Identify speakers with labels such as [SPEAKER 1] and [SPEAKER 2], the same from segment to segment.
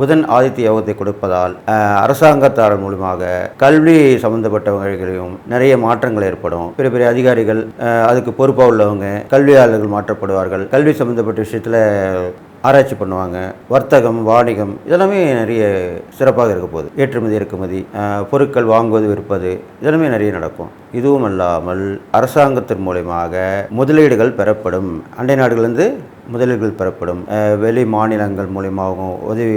[SPEAKER 1] புதன் ஆதித்ய யோகத்தை கொடுப்பதால் அஹ், அரசாங்கத்தார் மூலமாக கல்வி சம்பந்தப்பட்டவர்களையும் நிறைய மாற்றங்கள் ஏற்படும். பெரிய பெரிய அதிகாரிகள் அதுக்கு பொறுப்பாக உள்ளவங்க கல்வியாளர்கள் மாற்றப்படுவார்கள். கல்வி சம்பந்தப்பட்ட விஷயத்தில் ஆராய்ச்சி பண்ணுவாங்க. வர்த்தகம் வாணிகம் இதெல்லாமே நிறைய சிறப்பாக இருக்க போகுது. ஏற்றுமதி இறக்குமதி பொருட்கள் வாங்குவது விற்பது இதெல்லாமே நிறைய நடக்கும். இதுவும் அல்லாமல் அரசாங்கத்தின் மூலயமாக முதலீடுகள் பெறப்படும். அண்டை நாடுகளிலிருந்து முதலீடுகள் பெறப்படும். வெளி மாநிலங்கள் மூலியமாகவும் உதவி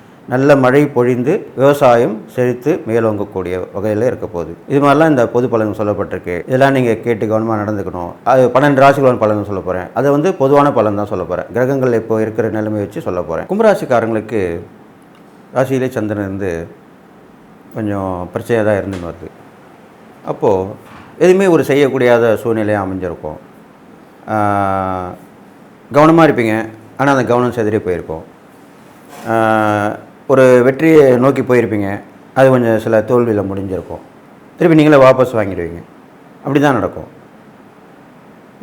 [SPEAKER 1] நல்ல மழை பொழிந்து விவசாயம் செழித்து மேலோங்கக்கூடிய வகையில் இருக்க போகுது. இது மாதிரிலாம் இந்த பொது பலன் சொல்லப்பட்டிருக்கு. இதெல்லாம் நீங்கள் கேட்டு கவனமாக நடந்துக்கணும். அது பன்னெண்டு ராசிகளான பலன் சொல்ல போகிறேன் அதை வந்து பொதுவான பலன் தான் சொல்ல போகிறேன் கிரகங்கள் இப்போ இருக்கிற நிலைமை வச்சு சொல்ல போகிறேன் கும்பராசிக்காரங்களுக்கு ராசியிலே சந்திரன் இருந்து கொஞ்சம் பிரச்சனையாக தான் இருந்து வருது. அப்போது எதுவுமே ஒரு செய்யக்கூடியாத சூழ்நிலையாக அமைஞ்சிருக்கும். கவனமாக இருப்பீங்க. ஆனால் அந்த கவனம் செதறி போயிருக்கும். ஒரு வெற்றியை நோக்கி போயிருப்பீங்க. அது கொஞ்சம் சில தோல்வியில் முடிஞ்சிருக்கும். திருப்பி நீங்களே வாபஸ் வாங்கிடுவீங்க. அப்படி தான் நடக்கும்.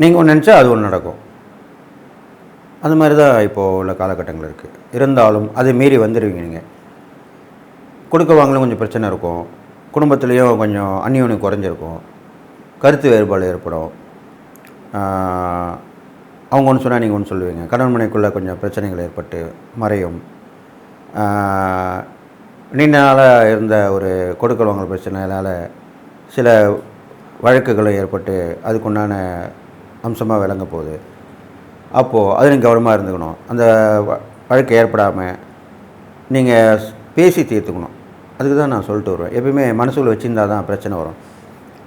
[SPEAKER 1] நீங்கள் ஒன்று நினச்சா அது ஒன்று நடக்கும். அது மாதிரி தான் இப்போது உள்ள காலகட்டங்கள் இருக்குது இருந்தாலும் அது மீறி வந்துடுவீங்க நீங்கள் கொடுக்க வாங்கலும் கொஞ்சம் பிரச்சனை இருக்கும். குடும்பத்துலேயும் கொஞ்சம் அந்யோன்யம் குறைஞ்சிருக்கும். கருத்து வேறுபாடு ஏற்படும். அவங்க ஒன்று சொன்னால் நீங்கள் ஒன்று சொல்லுவீங்க. கணவன் மனைக்குள்ளே கொஞ்சம் பிரச்சனைகள் ஏற்பட்டு மறையும். நீண்ட நாளாக இருந்த ஒரு கொடுக்கல் வாங்கல் பிரச்சனையால் சில வழக்குகளும் ஏற்பட்டு அதுக்குண்டான அம்சமாக விளங்க போகுது. அப்போது அது நீங்கள் கவனமாக இருந்துக்கணும். அந்த வ- வழக்கு ஏற்படாமல் நீங்கள் பேசி தீர்த்துக்கணும். அதுக்கு தான் நான் சொல்லிட்டு வருவேன். எப்பயுமே மனசுக்குள்ள வச்சுருந்தா தான் பிரச்சனை வரும்.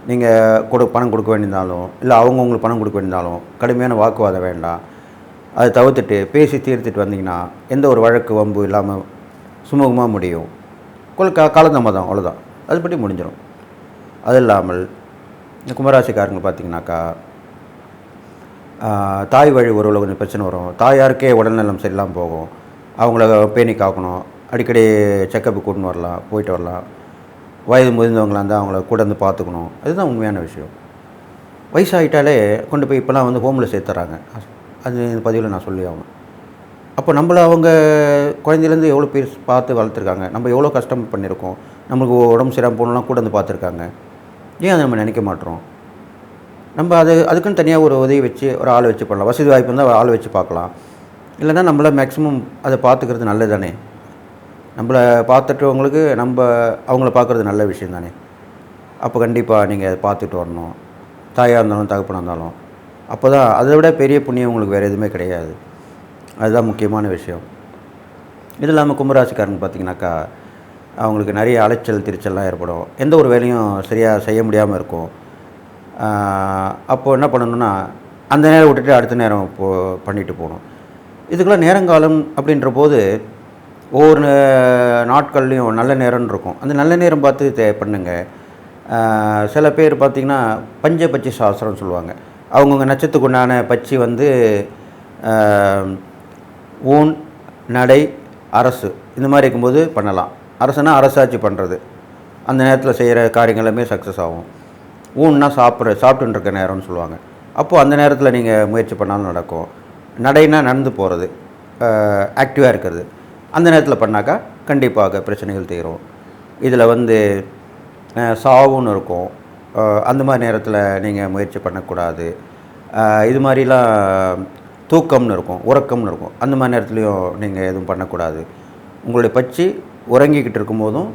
[SPEAKER 1] நீங்கள் கொடு பணம் கொடுக்க வேண்டியிருந்தாலும் இல்லை அவங்க உங்களுக்கு பணம் கொடுக்க வேண்டியிருந்தாலும் கடுமையான வாக்குவாதம் வேண்டாம். அதை தவிர்த்துட்டு பேசி தீர்த்துட்டு வந்தீங்கன்னா எந்த ஒரு வழக்கு வம்பு இல்லாமல் சுமூகமாக முடியும். கொல் கா காலதாமதம் அவ்வளோதான் அதுபடி முடிஞ்சிடும் அது இல்லாமல் இந்த கும்பராசிக்காரங்க பார்த்தீங்கன்னாக்கா தாய் வழி உறவில் கொஞ்சம் பிரச்சனை வரும். தாயாருக்கே உடல்நலம் சரியில்லாமல் போகும். அவங்கள பேணி காக்கணும். அடிக்கடி செக்கப்பு கூட்டின்னு வரலாம் போயிட்டு வரலாம். வயது முதிர்ந்தவங்களாக இருந்தால் அவங்கள கூட வந்து பார்த்துக்கணும். அதுதான் உண்மையான விஷயம். வயசாகிட்டாலே கொண்டு போய் இப்போலாம் வந்து ஹோமில் சேர்த்துறாங்க. அது இந்த பதிவில் நான் சொல்லி ஆகணும். அப்போ நம்மளை அவங்க குழந்தையிலேருந்து எவ்வளோ பேர் பார்த்து வளர்த்துருக்காங்க? நம்ம எவ்வளோ கஷ்டம் பண்ணியிருக்கோம்? நம்மளுக்கு உடம்பு சரியாக போகணும்லாம் கூட வந்து பார்த்துருக்காங்க. ஏன் அதை நம்ம நினைக்க மாட்டோம்? நம்ம அது அதுக்குன்னு தனியாக ஒரு உதவி வச்சு ஒரு ஆள் வச்சு பண்ணலாம். வசதி வாய்ப்பு இருந்தால் ஆள் வச்சு பார்க்கலாம். இல்லைன்னா நம்மள மேக்ஸிமம் அதை பார்த்துக்கிறது நல்லது தானே நம்மளை பார்த்துட்டவங்களுக்கு நம்ம அவங்கள பார்க்குறது நல்ல விஷயம் தானே அப்போ கண்டிப்பாக நீங்கள் அதை பார்த்துட்டு வரணும். தாயாக இருந்தாலும் தகப்பனாக இருந்தாலும். அப்போ தான் அதை விட பெரிய புண்ணியம் உங்களுக்கு வேறு எதுவுமே கிடையாது. அதுதான் முக்கியமான விஷயம். இது இல்லாமல் கும்பராசிக்காரங்க பார்த்தீங்கன்னாக்கா அவங்களுக்கு நிறைய அலைச்சல் திருச்சல்லாம் ஏற்படும். எந்த ஒரு வேலையும் சரியாக செய்ய முடியாமல் இருக்கும். அப்போது என்ன பண்ணணும்னா அந்த நேரம் விட்டுட்டு அடுத்த நேரம் போ பண்ணிட்டு போகணும். இதுக்கெல்லாம் நேரங்காலம் அப்படின்ற போது ஒவ்வொரு நாட்கள்லேயும் நாட்கள்லையும் நல்ல நேரம்னு இருக்கும். அந்த நல்ல நேரம் பார்த்து தே பண்ணுங்க. சில பேர் பார்த்திங்கன்னா பஞ்சபட்சி சாஸ்திரம் சொல்லுவாங்க. அவங்கவுங்க நட்சத்திரத்துக்கு உண்டான பட்சி வந்து ஊன் நடை அரசு. இந்த மாதிரி இருக்கும்போது பண்ணலாம். அரசுனா அரசாட்சி பண்ணுறது அந்த நேரத்தில் செய்கிற காரியங்கள் எல்லாமே சக்ஸஸ் ஆகும். ஊன்னா சாப்பிட்ற சாப்பிட்டுன்னு இருக்க நேரம்னு சொல்லுவாங்க. அப்போது அந்த நேரத்தில் நீங்கள் முயற்சி பண்ணாலும் நடக்கும். நடைனா நடந்து போகிறது ஆக்டிவாக இருக்கிறது. அந்த நேரத்தில் பண்ணாக்கா கண்டிப்பாக பிரச்சனைகள் தீரும். இதில் வந்து சாவுன்னு இருக்கும். அந்த மாதிரி நேரத்தில் நீங்கள் முயற்சி பண்ணக்கூடாது. இது மாதிரிலாம் தூக்கம்னு இருக்கும் உறக்கம்னு இருக்கும். அந்த மாதிரி நேரத்துலையும் நீங்கள் எதுவும் பண்ணக்கூடாது. உங்களுடைய பச்சி உறங்கிக்கிட்டு இருக்கும்போதும்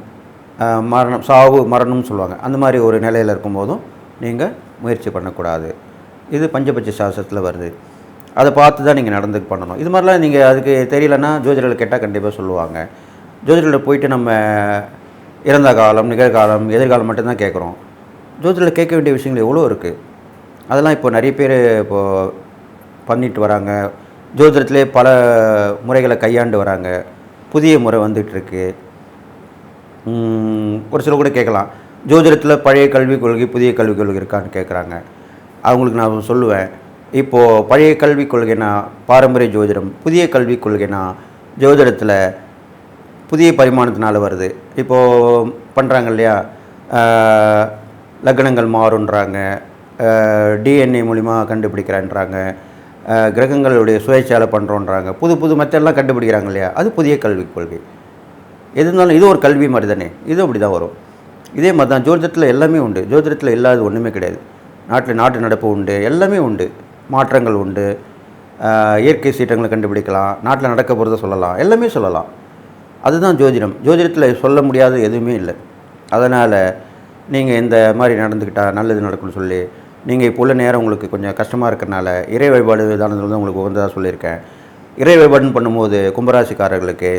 [SPEAKER 1] மரணம் சாவு மரணம்னு சொல்லுவாங்க. அந்த மாதிரி ஒரு நிலையில் இருக்கும்போதும் நீங்கள் முயற்சி பண்ணக்கூடாது. இது பஞ்சபட்ச சாஸ்திரத்தில் வருது. அதை பார்த்து தான் நீங்கள் நடந்து பண்ணணும். இது மாதிரிலாம் நீங்கள் அதுக்கு தெரியலன்னா ஜோதிடர்கள் கேட்டால் கண்டிப்பாக சொல்லுவாங்க. ஜோதிடர்கள் போயிட்டு நம்ம இறந்த காலம் நிகழ்காலம் எதிர்காலம் மட்டும்தான் கேட்குறோம். ஜோதிடர்கள் கேட்க வேண்டிய விஷயங்கள் எவ்வளோ இருக்குது அதெல்லாம் இப்போ நிறைய பேர் இப்போது பண்ணிட்டு வராங்க. ஜோதிடத்திலே பல முறைகளை கையாண்டு வராங்க. புதிய முறை வந்துகிட்ருக்கு ஒரு சில கூட கேட்கலாம். ஜோதிடத்தில் பழைய கல்விக் கொள்கை புதிய கல்விக் கொள்கை இருக்கான்னு கேட்குறாங்க. அவங்களுக்கு நான் சொல்லுவேன். இப்போது பழைய கல்விக் கொள்கைனா பாரம்பரிய ஜோதிடம் புதிய கல்விக் கொள்கைனா ஜோதிடத்தில் புதிய பரிமாணத்தினால் வருது. இப்போது பண்ணுறாங்க இல்லையா? லக்னங்கள் மாறுன்றாங்க. டிஎன்ஏ மூலிமா கண்டுபிடிக்கிறேன்றாங்க. கிரகங்களுடைய சுயேட்சையால் பண்ணுறோன்றாங்க புது புது மெத்தட்லாம் கண்டுபிடிக்கிறாங்க இல்லையா? அது புதிய கல்விக் கொள்கை. எது இருந்தாலும் இது ஒரு கல்வி மாதிரி தானே இது அப்படி தான் வரும். இதே மாதிரி தான் ஜோதிடத்தில் எல்லாமே உண்டு. ஜோதிடத்தில் இல்லாத ஒன்றுமே கிடையாது. நாட்டில் நாட்டு நடப்பு உண்டு. எல்லாமே உண்டு. மாற்றங்கள் உண்டு. இயற்கை சீற்றங்களை கண்டுபிடிக்கலாம். நாட்டில் நடக்க போகிறத சொல்லலாம். எல்லாமே சொல்லலாம். அதுதான் ஜோதிடம். ஜோதிடத்தில் சொல்ல முடியாத எதுவுமே இல்லை. அதனால் நீங்கள் இந்த மாதிரி நடந்துக்கிட்டால் நல்லது நடக்கும்னு சொல்லி நீங்கள் இப்போ உள்ள நேரம் உங்களுக்கு கொஞ்சம் கஷ்டமாக இருக்கிறனால இறை வழிபாடு தானத்தில் தான் உங்களுக்கு உகந்ததாக சொல்லியிருக்கேன். இறை வழிபாடுன்னு பண்ணும்போது கும்பராசிக்காரர்களுக்கு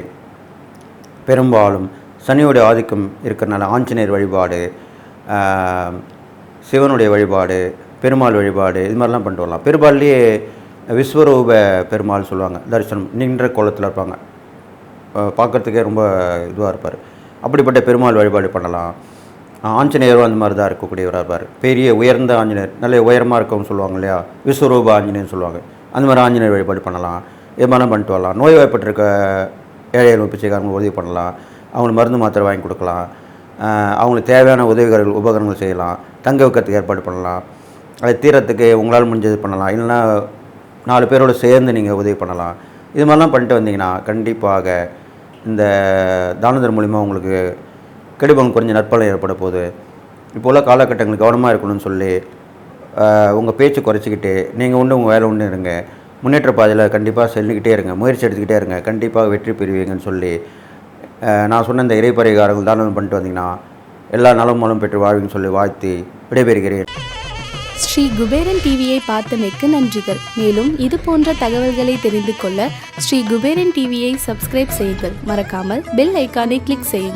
[SPEAKER 1] பெரும்பாலும் சனியுடைய ஆதிக்கம் இருக்கிறனால ஆஞ்சநேயர் வழிபாடு சிவனுடைய வழிபாடு பெருமாள் வழிபாடு இது மாதிரிலாம் பண்ணிட்டு வரலாம். பெருமாள்லேயே விஸ்வரூப பெருமாள் சொல்லுவாங்க தரிசனம் நின்ற கோலத்தில் இருப்பாங்க. பார்க்குறதுக்கே பார்க்கறதுக்கே ரொம்ப இதுவாக இருப்பார். அப்படிப்பட்ட பெருமாள் வழிபாடு பண்ணலாம். ஆஞ்சநேயரும் அந்த மாதிரி தான் இருக்கக்கூடியவராக இருப்பார். பெரிய உயர்ந்த ஆஞ்சநேயர் நல்ல உயரமாக இருக்கும்னு சொல்லுவாங்க இல்லையா? விஸ்வரூப ஆஞ்சநேயர்னு சொல்லுவாங்க. அந்த மாதிரி ஆஞ்சநேயர் வழிபாடு பண்ணலாம். இது மாதிரிலாம் பண்ணிட்டு வரலாம். நோய் வாய்ப்பட்டிருக்க ஏழை எளிய பிச்சைக்காரங்களுக்கு உதவி பண்ணலாம். அவங்களுக்கு மருந்து மாத்திரை வாங்கி கொடுக்கலாம். அவங்களுக்கு தேவையான உதவிகள் உபகரணங்கள் செய்யலாம். தங்க வைக்கிறதுக்கு ஏற்பாடு பண்ணலாம். அது தீரத்துக்கு உங்களால் முடிஞ்சது பண்ணலாம். இல்லைன்னா நாலு பேரோட சேர்ந்து நீங்கள் உதவி பண்ணலாம். இது மாதிரிலாம் பண்ணிட்டு வந்தீங்கன்னா கண்டிப்பாக இந்த தானதர் மூலிமா உங்களுக்கு கெடுபவங்க கொஞ்சம் நற்பலன் ஏற்பட போகுது. இப்போ உள்ள காலகட்டங்கள் கவனமாக இருக்கணும்னு சொல்லி உங்கள் பேச்சு குறைச்சிக்கிட்டு நீங்கள் உண்டு உங்கள் வேலை உண்டு இருங்க. முன்னேற்ற பாதையில் கண்டிப்பாக செல்லிக்கிட்டே இருங்க முயற்சி எடுத்துக்கிட்டே இருங்க. கண்டிப்பாக வெற்றி பெறுவீங்கன்னு சொல்லி நான் சொன்ன இந்த இறைப்பறிகாரங்கள் தானம் பண்ணிட்டு வந்தீங்கன்னா எல்லா நலமும் மலம் பெற்று வாழ்வீங்கன்னு சொல்லி வாழ்த்தி விடைபெறுகிறேன்.
[SPEAKER 2] ஸ்ரீ குபேரன் டிவியை பார்த்தமைக்கு நன்றிகள். மேலும் இது போன்ற தகவல்களை தெரிந்து கொள்ள ஸ்ரீ குபேரன் டிவியை சப்ஸ்கிரைப் செய்யுங்கள். மறக்காமல் பெல் ஐக்கானை கிளிக் செய்யுங்கள்.